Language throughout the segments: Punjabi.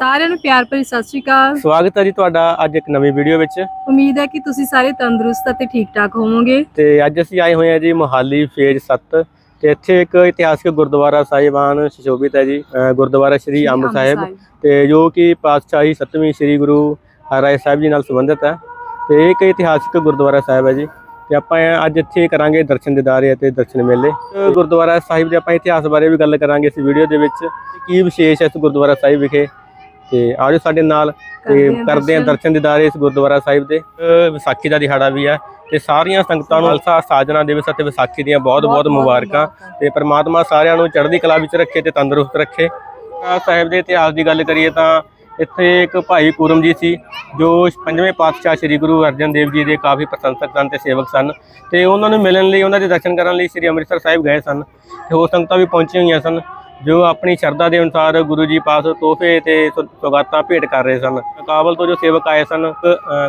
ਸਾਰਿਆਂ ਨੂੰ ਪਿਆਰ ਭਰੀ ਸਤਿ ਸ਼੍ਰੀ ਅਕਾਲ। ਸਵਾਗਤ ਹੈ ਜੀ ਤੁਹਾਡਾ ਅੱਜ ਇੱਕ ਨਵੀਂ ਵੀਡੀਓ ਵਿੱਚ। ਉਮੀਦ ਹੈ ਕਿ ਤੁਸੀਂ ਸਾਰੇ ਤੰਦਰੁਸਤ ਅਤੇ ਠੀਕ ਠਾਕ ਹੋਵੋਗੇ। ਤੇ ਅੱਜ ਅਸੀਂ ਆਏ ਹੋਏ ਹਾਂ ਜੀ ਮੋਹਾਲੀ ਫੇਜ਼ 7 ਤੇ ਇੱਥੇ ਇੱਕ ਇਤਿਹਾਸਕ ਗੁਰਦੁਆਰਾ ਸਾਹਿਬਾਨ ਸੁਸ਼ੋਭਿਤ ਹੈ ਜੀ ਗੁਰਦੁਆਰਾ ਸ੍ਰੀ ਅੰਬ ਸਾਹਿਬ। ਤੇ ਜੋ ਕਿ ਪਾਤਸ਼ਾਹੀ ਸਤਵੀਂ ਸ੍ਰੀ ਗੁਰੂ ਹਰਿਰਾਏ ਸਾਹਿਬ ਜੀ ਨਾਲ ਸੰਬੰਧਿਤ ਹੈ। ਤੇ ਇਹ ਇੱਕ ਇਤਿਹਾਸਕ ਗੁਰਦੁਆਰਾ ਸਾਹਿਬ ਹੈ ਜੀ। ਤੇ ਆਪਾਂ ਅੱਜ ਇੱਥੇ ਕਰਾਂਗੇ ਦਰਸ਼ਨ ਦਿਦਾਰੇ ਅਤੇ ਦਰਸ਼ਨ ਮੇਲੇ। ਗੁਰਦੁਆਰਾ ਸਾਹਿਬ ਦੇ ਆਪਾਂ ਇਤਿਹਾਸ ਬਾਰੇ ਵੀ ਗੱਲ ਕਰਾਂਗੇ ਇਸ ਵੀਡੀਓ ਦੇ ਵਿੱਚ। ਕੀ ਵਿਸ਼ੇਸ਼ ਹੈ ਇਸ ਗੁਰਦੁਆਰਾ ਸਾਹਿਬ ਵਿਖੇ? ਤੇ ਆਜੋ ਸਾਡੇ ਨਾਲ ਤੇ ਕਰਦੇ ਹਾਂ ਦਰਸ਼ਨ। ਦਿਦਾਰੇ ਇਸ ਗੁਰਦੁਆਰਾ ਸਾਹਿਬ ਦੇ। ਵਿਸਾਖੀ ਦਾ ਦਿਹਾੜਾ ਵੀ ਹੈ ਤੇ ਸਾਰੀਆਂ ਸੰਗਤਾਂ ਨੂੰ ਅਲਸਾ ਸਾਜਣਾ ਦਿਵਸ ਅਤੇ ਵਿਸਾਖੀ ਦੀਆਂ ਬਹੁਤ ਬਹੁਤ ਮੁਬਾਰਕਾਂ। ਤੇ ਪ੍ਰਮਾਤਮਾ ਸਾਰਿਆਂ ਨੂੰ ਚੜ੍ਹਦੀ ਕਲਾ ਵਿੱਚ ਰੱਖੇ ਤੇ ਤੰਦਰੁਸਤ ਰੱਖੇ। ਸਾਹਿਬ ਦੇ ਇਤਿਹਾਸ ਦੀ ਗੱਲ ਕਰੀਏ ਤਾਂ ਇੱਥੇ ਇੱਕ ਭਾਈ ਕੂਰਮ ਜੀ ਸੀ ਜੋ ਪੰਜਵੇਂ ਪਾਤਸ਼ਾਹ ਸ੍ਰੀ ਗੁਰੂ ਅਰਜਨ ਦੇਵ ਜੀ ਦੇ ਕਾਫੀ ਪ੍ਰਸ਼ੰਸਕ ਸਨ ਤੇ ਸੇਵਕ ਸਨ ਤੇ ਉਹਨਾਂ ਨੂੰ ਮਿਲਣ ਲਈ ਉਹਨਾਂ ਦੇ ਦਰਸ਼ਨ ਕਰਨ ਲਈ ਸ੍ਰੀ ਅੰਮ੍ਰਿਤਸਰ ਸਾਹਿਬ ਗਏ ਸਨ ਤੇ ਹੋਰ ਸੰਗਤਾਂ ਵੀ ਪਹੁੰਚੀਆਂ ਹੋਈਆਂ ਸਨ। ਜੋ ਆਪਣੀ ਸ਼ਰਧਾ ਦੇ ਅਨੁਸਾਰ ਗੁਰੂ ਜੀ ਪਾਸ ਤੋਹਫੇ ਤੇ ਸੁ- ਸੌਗਾਤਾਂ ਭੇਟ ਕਰ ਰਹੇ ਸਨ। ਕਾਬਲ ਤੋਂ ਜੋ ਸੇਵਕ ਆਏ ਸਨ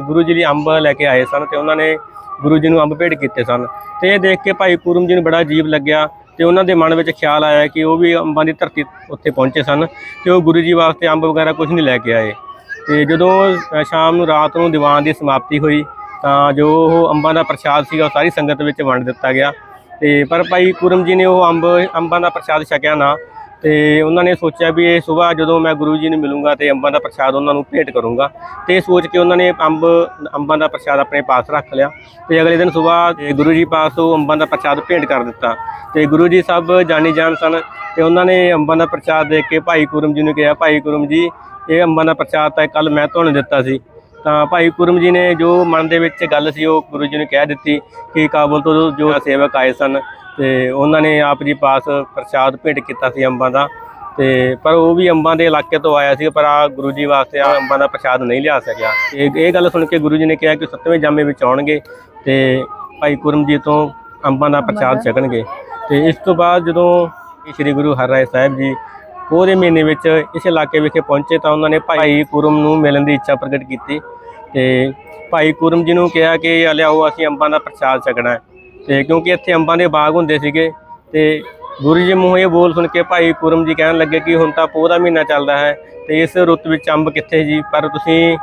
ਗੁਰੂ ਜੀ ਲਈ ਅੰਬ ਲੈ ਕੇ ਆਏ ਸਨ ਤੇ ਉਹਨਾਂ ਨੇ ਗੁਰੂ ਜੀ ਨੂੰ ਅੰਬ ਭੇਟ ਕੀਤੇ ਸਨ। ਤੇ ਇਹ ਦੇਖ ਕੇ ਭਾਈ ਪੂਰਮ ਜੀ ਨੂੰ ਬੜਾ ਅਜੀਬ ਲੱਗਿਆ ਤੇ ਉਹਨਾਂ ਦੇ ਮਨ ਵਿੱਚ ਖਿਆਲ ਆਇਆ ਕਿ ਉਹ ਵੀ ਅੰਬਾਂ ਦੀ ਧਰਤੀ ਉੱਥੇ ਪਹੁੰਚੇ ਸਨ ਤੇ ਉਹ ਗੁਰੂ ਜੀ ਵਾਸਤੇ ਅੰਬ ਵਗੈਰਾ ਕੁਝ ਨਹੀਂ ਲੈ ਕੇ ਆਏ। ਤੇ ਜਦੋਂ ਸ਼ਾਮ ਨੂੰ ਰਾਤ ਨੂੰ ਦੀਵਾਨ ਦੀ ਸਮਾਪਤੀ ਹੋਈ ਤਾਂ ਜੋ ਉਹ ਅੰਬਾਂ ਦਾ ਪ੍ਰਸ਼ਾਦ ਸੀਗਾ ਉਹ ਸਾਰੀ ਸੰਗਤ ਵਿੱਚ ਵੰਡ ਦਿੱਤਾ ਗਿਆ। ਤੇ ਪਰ ਭਾਈ ਪੂਰਮ ਜੀ ਨੇ ਉਹ ਅੰਬ, ਅੰਬਾਂ ਦਾ ਪ੍ਰਸ਼ਾਦ ਛਕਿਆ ਨਾ ਤੇ ਉਹਨਾਂ ਨੇ ਸੋਚਿਆ ਵੀ ਇਹ ਸਵੇਰ ਜਦੋਂ ਮੈਂ ਗੁਰੂ ਜੀ ਨੂੰ ਮਿਲੂੰਗਾ ਤੇ ਅੰਬਾਂ ਦਾ ਪ੍ਰਸ਼ਾਦ ਉਹਨਾਂ ਨੂੰ ਭੇਟ ਕਰੂੰਗਾ, ਤੇ ਇਹ ਸੋਚ ਕੇ ਉਹਨਾਂ ਨੇ ਅੰਬ, ਅੰਬਾਂ ਦਾ ਪ੍ਰਸ਼ਾਦ ਆਪਣੇ ਪਾਸ ਰੱਖ ਲਿਆ। ਤੇ ਅਗਲੇ ਦਿਨ ਸਵੇਰ ਗੁਰੂ ਜੀ ਪਾਸ ਉਹ ਅੰਬਾਂ ਦਾ ਪ੍ਰਸ਼ਾਦ ਭੇਟ ਕਰ ਦਿੱਤਾ। ਤੇ ਗੁਰੂ ਜੀ ਸਭ ਜਾਣੀ ਜਾਣ ਸਨ ਤੇ ਉਹਨਾਂ ਨੇ ਅੰਬਾਂ ਦਾ ਪ੍ਰਸ਼ਾਦ ਦੇਖ ਕੇ ਭਾਈ ਕੁਰਮ ਜੀ ਨੂੰ ਕਿਹਾ, ਭਾਈ ਕੁਰਮ ਜੀ, ਇਹ ਅੰਬਾਂ ਦਾ ਪ੍ਰਸ਼ਾਦ ਤਾਂ ਕੱਲ ਮੈਂ ਤੁਹਾਨੂੰ ਦਿੱਤਾ ਸੀ। ਤਾਂ ਭਾਈ ਕੁਰਮ ਜੀ ਨੇ ਜੋ ਮਨ ਦੇ ਵਿੱਚ ਗੱਲ ਸੀ ਉਹ ਗੁਰੂ ਜੀ ਨੂੰ ਕਹਿ ਦਿੱਤੀ ਕਿ ਕਾਬਲ ਤੋਂ ਜੋ ਸੇਵਕ ਆਏ ਸਨ ਤੇ ਉਹਨਾਂ ਨੇ ਆਪ ਜੀ ਪਾਸ ਪ੍ਰਸ਼ਾਦ ਭੇਟ ਕੀਤਾ ਸੀ ਅੰਬਾਂ ਦਾ ਤੇ ਪਰ ਉਹ ਵੀ ਅੰਬਾਂ ਦੇ ਇਲਾਕੇ ਤੋਂ ਆਇਆ ਸੀ ਪਰ ਆ ਗੁਰੂ ਜੀ ਵਾਸਤੇ ਆ ਅੰਬਾਂ ਦਾ ਪ੍ਰਸ਼ਾਦ ਨਹੀਂ ਲਿਆ ਸਕਿਆ। ਇਹ ਇਹ ਗੱਲ ਸੁਣ ਕੇ ਗੁਰੂ ਜੀ ਨੇ ਕਿਹਾ ਕਿ ਸੱਤਵੇਂ ਜਾਮੇ ਵਿੱਚ ਆਉਣਗੇ ਤੇ ਭਾਈ ਕੁਰਮ ਜੀ ਤੋਂ ਅੰਬਾਂ ਦਾ ਪ੍ਰਸ਼ਾਦ ਛਕਣਗੇ। ਤੇ ਇਸ ਤੋਂ ਬਾਅਦ ਜਦੋਂ ਸ੍ਰੀ ਗੁਰੂ ਹਰਿਰਾਏ ਸਾਹਿਬ ਜੀ ਪੂਰੇ ਮਹੀਨੇ ਵਿੱਚ ਇਸ ਇਲਾਕੇ ਵਿਖੇ ਪਹੁੰਚੇ ਤਾਂ ਉਹਨਾਂ ਨੇ ਭਾਈ ਕੁਰਮ ਨੂੰ ਮਿਲਣ ਦੀ ਇੱਛਾ ਪ੍ਰਗਟ ਕੀਤੀ ਤੇ ਭਾਈ ਕੁਰਮ ਜੀ ਨੂੰ ਕਿਹਾ ਕਿ ਆ ਲਿਆਓ, ਅਸੀਂ ਅੰਬਾਂ ਦਾ ਪ੍ਰਸ਼ਾਦ ਛਕਣਾ ਹੈ। ਤੇ ਕਿਉਂਕਿ ਇੱਥੇ ਅੰਬਾਂ ਦੇ ਬਾਗ ਹੁੰਦੇ ਸੀਗੇ ਤੇ ਗੁਰੂ ਜੀ ਮੂੰਹ ਇਹ ਬੋਲ ਸੁਣ ਕੇ ਭਾਈ ਕੁਰਮ ਜੀ ਕਹਿਣ ਲੱਗੇ ਕਿ ਹੁਣ ਤਾਂ ਪੋਹ ਦਾ ਮਹੀਨਾ ਚੱਲਦਾ ਹੈ ਤੇ ਇਸ ਰੁੱਤ ਵਿੱਚ ਅੰਬ ਕਿੱਥੇ ਜੀ? ਪਰ ਤੁਸੀਂ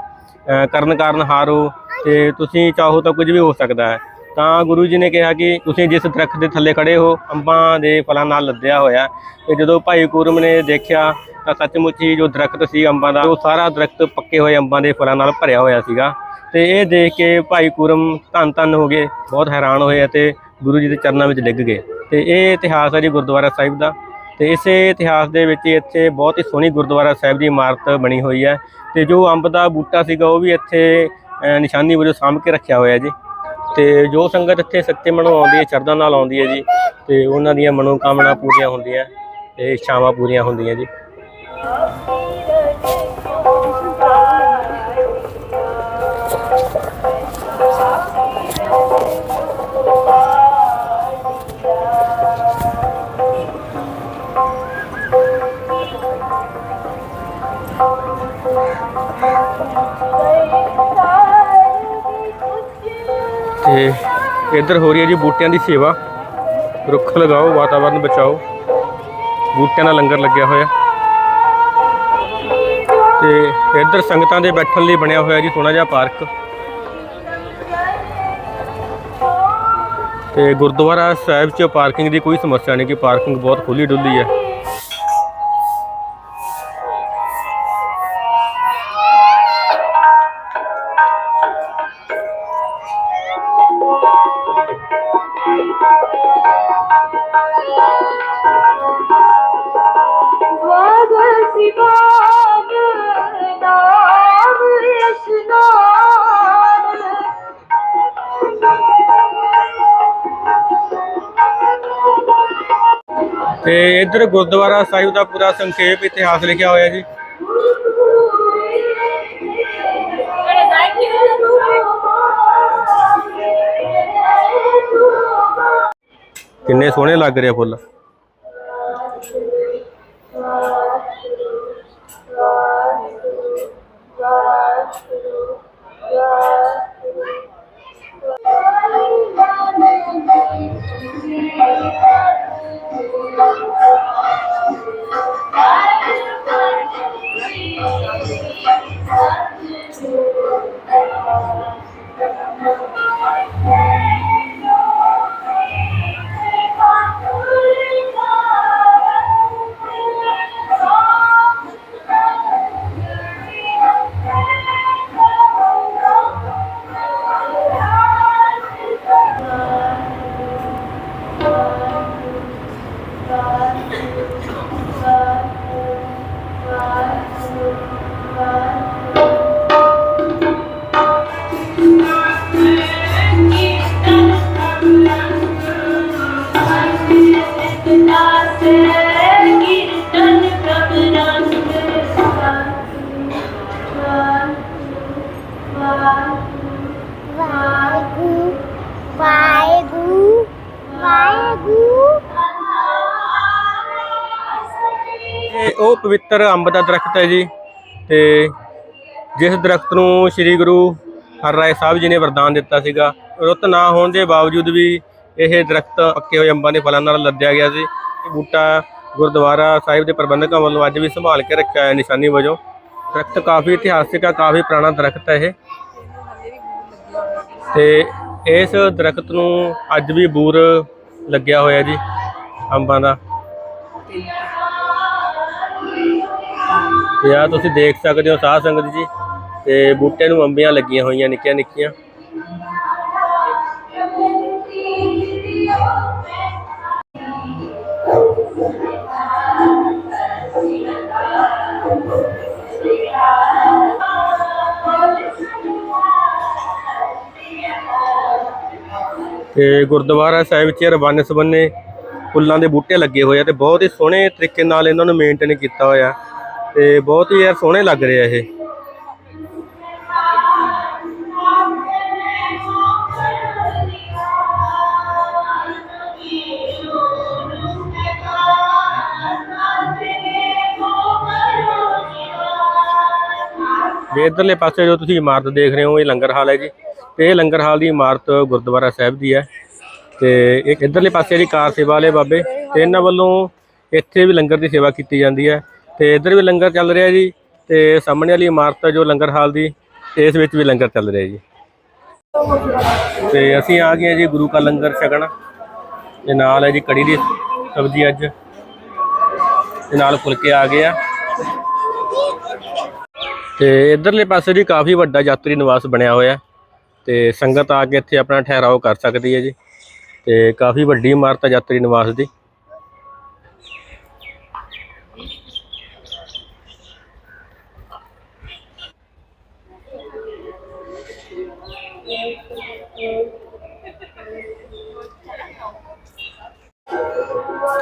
ਕਰਨ ਕਾਰਨ ਹਾਰੋ ਤੇ ਤੁਸੀਂ ਚਾਹੋ ਤਾਂ ਕੁਝ ਵੀ ਹੋ ਸਕਦਾ ਹੈ। ਤਾਂ ਗੁਰੂ ਜੀ ਨੇ ਕਿਹਾ ਕਿ ਤੁਸੀਂ ਜਿਸ ਦਰਖਤ ਦੇ ਥੱਲੇ ਖੜੇ ਹੋ, ਅੰਬਾਂ ਦੇ ਫਲਾਂ ਨਾਲ ਲੱਦਿਆ ਹੋਇਆ ਤੇ ਜਦੋਂ ਭਾਈ ਕੁਰਮ ਨੇ ਦੇਖਿਆ ਤਾਂ ਸੱਚਮੁੱਚ ਹੀ ਜੋ ਦਰਖਤ ਸੀ ਅੰਬਾਂ ਦਾ, ਉਹ ਸਾਰਾ ਦਰਖਤ ਪੱਕੇ ਹੋਏ ਅੰਬਾਂ ਦੇ ਫਲਾਂ ਨਾਲ ਭਰਿਆ ਹੋਇਆ ਸੀਗਾ। ਤੇ ਇਹ ਦੇਖ ਕੇ ਭਾਈ ਕੁਰਮ ਧੰਨ ਧੰਨ ਹੋ ਗਏ, ਬਹੁਤ ਹੈਰਾਨ ਹੋਏ ਅਤੇ ਗੁਰੂ ਜੀ ਦੇ ਚਰਨਾਂ ਵਿੱਚ ਡਿੱਗ ਗਏ। ਤੇ ਇਹ ਇਤਿਹਾਸ ਹੈ ਜੀ ਗੁਰਦੁਆਰਾ ਸਾਹਿਬ ਦਾ। ਤੇ ਇਸੇ ਇਤਿਹਾਸ ਦੇ ਵਿੱਚ ਇੱਥੇ ਬਹੁਤ ਹੀ ਸੋਹਣੀ ਗੁਰਦੁਆਰਾ ਸਾਹਿਬ ਦੀ ਇਮਾਰਤ ਬਣੀ ਹੋਈ ਹੈ। ਤੇ ਜੋ ਅੰਬ ਦਾ ਬੂਟਾ ਸੀਗਾ, ਉਹ ਵੀ ਇੱਥੇ ਨਿਸ਼ਾਨੀ ਵਜੋਂ ਸਾਂਭ ਕੇ ਰੱਖਿਆ ਹੋਇਆ ਜੀ। ਤੇ ਜੋ ਸੰਗਤ ਇੱਥੇ ਸੱਚੇ ਮਨੋਂ ਆਉਂਦੀ ਹੈ, ਸ਼ਰਧਾ ਨਾਲ ਆਉਂਦੀ ਹੈ ਜੀ, ਤੇ ਉਹਨਾਂ ਦੀਆਂ ਮਨੋਕਾਮਨਾ ਪੂਰੀਆਂ ਹੁੰਦੀਆਂ ਤੇ ਇੱਛਾਵਾਂ ਪੂਰੀਆਂ ਹੁੰਦੀਆਂ ਜੀ। ਇੱਧਰ ਹੋ ਰਹੀ ਹੈ ਜੀ ਬੂਟਿਆਂ ਦੀ ਸੇਵਾ। ਰੁੱਖ ਲਗਾਓ, ਵਾਤਾਵਰਨ ਬਚਾਓ। ਬੂਟਿਆਂ ਦਾ ਲੰਗਰ ਲੱਗਿਆ ਹੋਇਆ। ਤੇ ਇੱਧਰ ਸੰਗਤਾਂ ਦੇ ਬੈਠਣ ਲਈ ਬਣਿਆ ਹੋਇਆ ਜੀ ਸੋਹਣਾ ਜਿਹਾ ਪਾਰਕ। ਤੇ ਗੁਰਦੁਆਰਾ ਸਾਹਿਬ 'ਚ ਪਾਰਕਿੰਗ ਦੀ ਕੋਈ ਸਮੱਸਿਆ ਨਹੀਂ ਕਿ ਪਾਰਕਿੰਗ ਬਹੁਤ ਖੁੱਲੀ ਡੁੱਲੀ ਹੈ। ਤੇ ਇੱਧਰ ਗੁਰਦੁਆਰਾ ਸਾਹਿਬ ਦਾ ਪੂਰਾ ਸੰਖੇਪ ਇਤਿਹਾਸ ਲਿਖਿਆ ਹੋਇਆ ਜੀ। ਕਿੰਨੇ ਸੋਹਣੇ ਲੱਗ ਰਹੇ ਆ ਫੁੱਲ। ਉਹ ਪਵਿੱਤਰ ਅੰਬ ਦਾ ਦਰਖਤ ਹੈ ਜੀ ਤੇ ਜਿਸ ਦਰਖਤ ਨੂੰ ਸ੍ਰੀ ਗੁਰੂ ਹਰਿਰਾਏ ਸਾਹਿਬ ਜੀ ਨੇ ਵਰਦਾਨ ਦਿੱਤਾ ਸੀਗਾ, ਰੁੱਤ ਨਾ ਹੋਣ ਦੇ ਬਾਵਜੂਦ ਵੀ ਇਹ ਦਰਖਤ ਪੱਕੇ ਹੋਏ ਅੰਬਾਂ ਦੇ ਫਲਾਂ ਨਾਲ ਲੱਦਿਆ ਗਿਆ ਸੀ। ਇਹ ਬੂਟਾ ਗੁਰਦੁਆਰਾ ਸਾਹਿਬ ਦੇ ਪ੍ਰਬੰਧਕਾਂ ਵੱਲੋਂ ਅੱਜ ਵੀ ਸੰਭਾਲ ਕੇ ਰੱਖਿਆ ਹੈ ਨਿਸ਼ਾਨੀ ਵਜੋਂ। ਦਰਖਤ ਕਾਫੀ ਇਤਿਹਾਸਿਕ ਹੈ ਕਾਫੀ ਪੁਰਾਣਾ ਦਰਖਤ ਹੈ ਇਹ। ਤੇ ਇਸ ਦਰਖਤ ਨੂੰ ਅੱਜ ਵੀ ਬੂਰ ਲੱਗਿਆ ਹੋਇਆ ਜੀ ਅੰਬਾਂ ਦਾ। ਤੇ ਆ ਤੁਸੀਂ ਦੇਖ ਸਕਦੇ ਹੋ ਸਾਧ ਸੰਗਤ ਜੀ, ਤੇ ਬੂਟੇ ਨੂੰ ਅੰਬੀਆਂ ਲੱਗੀਆਂ ਹੋਈਆਂ ਨਿੱਕੀਆਂ ਨਿੱਕੀਆਂ। ਤੇ ਗੁਰਦੁਆਰਾ ਸਾਹਿਬ ਵਿੱਚ ਰਵਾਨੇ ਸਬੰਨੇ ਫੁੱਲਾਂ ਦੇ ਬੂਟੇ ਲੱਗੇ ਹੋਏ ਆ ਤੇ ਬਹੁਤ ਹੀ ਸੋਹਣੇ ਤਰੀਕੇ ਨਾਲ ਇਹਨਾਂ ਨੂੰ ਮੇਨਟੇਨ ਕੀਤਾ ਹੋਇਆ। ਤੇ ਬਹੁਤ ਹੀ ਯਾਰ ਸੋਹਣੇ ਲੱਗ ਰਹੇ ਆ ਇਹ। ਤੇ ਇਧਰਲੇ ਪਾਸੇ ਜੋ ਤੁਸੀਂ ਇਮਾਰਤ ਦੇਖ ਰਹੇ ਹੋ, ਇਹ ਲੰਗਰ ਹਾਲ ਹੈ ਜੀ। ਤੇ ਇਹ ਲੰਗਰ ਹਾਲ ਦੀ ਇਮਾਰਤ ਗੁਰਦੁਆਰਾ ਸਾਹਿਬ ਦੀ ਹੈ। ਤੇ ਇੱਕ ਇਧਰਲੇ ਪਾਸੇ ਜਿਹੜੀ ਕਾਰ ਸੇਵਾ ਵਾਲੇ ਬਾਬੇ, ਤੇ ਇਹਨਾਂ ਵੱਲੋਂ ਇੱਥੇ ਵੀ ਲੰਗਰ ਦੀ ਸੇਵਾ ਕੀਤੀ ਜਾਂਦੀ ਹੈ। ਤੇ ਇੱਧਰ ਵੀ ਲੰਗਰ ਚੱਲ ਰਿਹਾ ਜੀ ਤੇ ਸਾਹਮਣੇ ਵਾਲੀ ਇਮਾਰਤ ਹੈ ਜੋ ਲੰਗਰ ਹਾਲ ਦੀ, ਇਸ ਵਿੱਚ ਵੀ ਲੰਗਰ ਚੱਲ ਰਿਹਾ ਜੀ। ਤੇ ਅਸੀਂ ਆ ਗਏ ਹਾਂ ਜੀ ਗੁਰੂ ਕਾ ਲੰਗਰ ਛਕਣ। ਤੇ ਨਾਲ ਹੈ ਜੀ ਕੜੀ ਦੀ ਸਬਜ਼ੀ ਅੱਜ। ਤੇ ਨਾਲ ਫੁਲਕੇ ਆ ਗਏ ਆ। ਤੇ ਇਧਰਲੇ ਪਾਸੇ ਜੀ ਕਾਫੀ ਵੱਡਾ ਯਾਤਰੀ ਨਿਵਾਸ ਬਣਿਆ ਹੋਇਆ। ਹੈ ਤੇ ਸੰਗਤ ਆ ਕੇ ਇੱਥੇ ਆਪਣਾ ਠਹਿਰਾਓ ਕਰ ਸਕਦੀ ਹੈ ਜੀ। ਤੇ ਕਾਫੀ ਵੱਡੀ ਇਮਾਰਤ ਹੈ ਯਾਤਰੀ ਨਿਵਾਸ ਦੀ।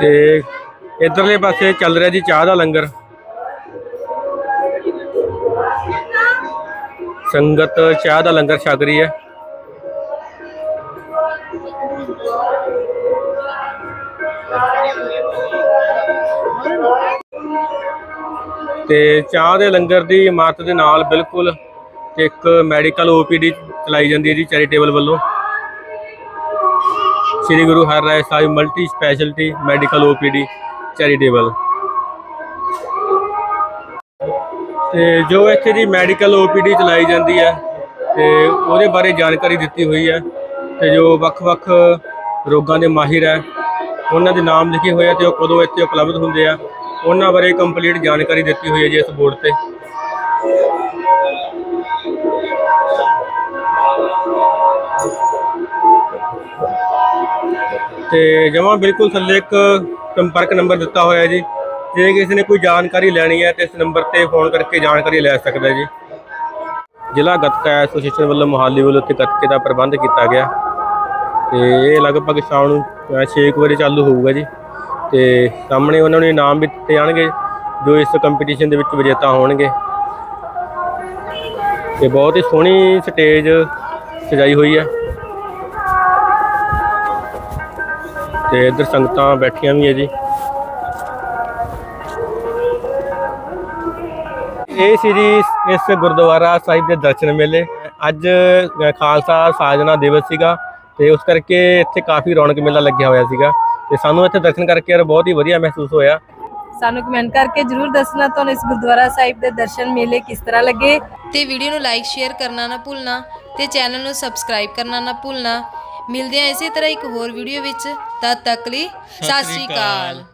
ਤੇ ਇਧਰਲੇ ਪਾਸੇ ਚੱਲ ਰਿਹਾ ਜੀ ਚਾਹ ਦਾ ਲੰਗਰ। ਸੰਗਤ ਚਾਹ ਦਾ ਲੰਗਰ ਛਕ ਰਹੀ ਹੈ। ਤੇ ਚਾਹ ਦੇ ਲੰਗਰ ਦੀ ਇਮਾਰਤ ਦੇ ਨਾਲ ਬਿਲਕੁਲ ਇੱਕ ਮੈਡੀਕਲ ਓਪੀਡੀ ਚਲਾਈ ਜਾਂਦੀ ਹੈ ਜੀ ਚੈਰੀਟੇਬਲ ਵੱਲੋਂ। Shri Guru Har Rai Sahib multi specialty medical OPD charitable. ਤੇ ਜੋ ਇੱਥੇ ਦੀ ਮੈਡੀਕਲ ਓਪੀਡੀ ਚਲਾਈ ਜਾਂਦੀ ਹੈ, ਤੇ ਉਹਦੇ ਬਾਰੇ ਜਾਣਕਾਰੀ ਦਿੱਤੀ ਹੋਈ ਹੈ, ਤੇ ਜੋ ਵੱਖ-ਵੱਖ ਰੋਗਾਂ ਦੇ ਮਾਹਿਰ ਹੈ, ਉਹਨਾਂ ਦੇ ਨਾਮ ਲਿਖੇ ਹੋਏ ਆ ਤੇ ਉਹ ਕਦੋਂ ਇੱਥੇ ਉਪਲਬਧ ਹੁੰਦੇ ਆ, ਉਹਨਾਂ ਬਾਰੇ ਕੰਪਲੀਟ ਜਾਣਕਾਰੀ ਦਿੱਤੀ ਹੋਈ ਹੈ ਜੀ ਇਸ ਬੋਰਡ ਤੇ। ਤੇ ਜਮਾਂ ਬਿਲਕੁਲ ਥੱਲੇ ਇੱਕ ਸੰਪਰਕ ਨੰਬਰ ਦਿੱਤਾ ਹੋਇਆ ਜੀ। ਜੇ ਕਿਸੇ ਨੇ ਕੋਈ ਜਾਣਕਾਰੀ ਲੈਣੀ ਹੈ ਤੇ ਇਸ ਨੰਬਰ ਤੇ ਫੋਨ ਕਰਕੇ ਜਾਣਕਾਰੀ ਲੈ ਸਕਦਾ ਜੀ। ਜ਼ਿਲ੍ਹਾ ਗੱਤਕਾ ਐਸੋਸੀਏਸ਼ਨ ਵੱਲੋਂ ਮੁਹਾਲੀ ਵੱਲੋਂ ਇੱਥੇ ਗੱਤਕੇ ਦਾ ਪ੍ਰਬੰਧ ਕੀਤਾ ਗਿਆ। ਤੇ ਇਹ ਲਗਭਗ ਸ਼ਾਮ ਨੂੰ 6 ਵਜੇ ਚਾਲੂ ਹੋਊਗਾ ਜੀ। ਤੇ ਸਾਹਮਣੇ ਉਹਨਾਂ ਨੂੰ ਇਨਾਮ ਵੀ ਦਿੱਤੇ ਜਾਣਗੇ, ਜੋ ਇਸ ਕੰਪੀਟੀਸ਼ਨ ਦੇ ਵਿੱਚ ਵਿਜੇਤਾ ਹੋਣਗੇ। ਤੇ ਬਹੁਤ ਹੀ ਸੋਹਣੀ ਸਟੇਜ ਸਜਾਈ ਹੋਈ ਹੈ। ਤੇ ਇੱਧਰ ਸੰਗਤਾਂ ਬੈਠੀਆਂ ਵੀ ਹੈ ਜੀ। ਇਹ ਸੀ ਇਸ ਗੁਰਦੁਆਰਾ ਸਾਹਿਬ ਦੇ ਦਰਸ਼ਨ ਮੇਲੇ। ਅੱਜ ਖਾਲਸਾ ਸਾਜਨਾ ਦਿਵਸ ਸੀਗਾ ਤੇ ਉਸ ਕਰਕੇ ਇੱਥੇ ਕਾਫੀ ਰੌਣਕ ਮੇਲਾ ਲੱਗਿਆ ਹੋਇਆ ਸੀਗਾ। ਤੇ ਸਾਨੂੰ ਇੱਥੇ ਦਰਸ਼ਨ ਕਰਕੇ ਯਾਰ ਬਹੁਤ ਹੀ ਵਧੀਆ ਮਹਿਸੂਸ ਹੋਇਆ। ਸਾਨੂੰ ਕਮੈਂਟ ਕਰਕੇ ਜਰੂਰ ਦੱਸਣਾ ਤੁਹਾਨੂੰ ਇਸ ਗੁਰਦੁਆਰਾ ਸਾਹਿਬ ਦੇ ਦਰਸ਼ਨ ਮੇਲੇ ਕਿਸ ਤਰ੍ਹਾਂ ਲੱਗੇ। ਤੇ ਵੀਡੀਓ ਨੂੰ ਲਾਈਕ ਸ਼ੇਅਰ ਕਰਨਾ ਨਾ ਭੁੱਲਣਾ ਤੇ ਚੈਨਲ ਨੂੰ ਸਬਸਕ੍ਰਾਈਬ ਕਰਨਾ ਨਾ ਭੁੱਲਣਾ। ਮਿਲਦੇ ਹਾਂ ਇਸੇ ਤਰ੍ਹਾਂ ਇੱਕ ਹੋਰ ਵੀਡੀਓ ਵਿੱਚ। ਤਦ ਤੱਕ ਲਈ ਸਤਿ ਸ਼੍ਰੀ ਅਕਾਲ।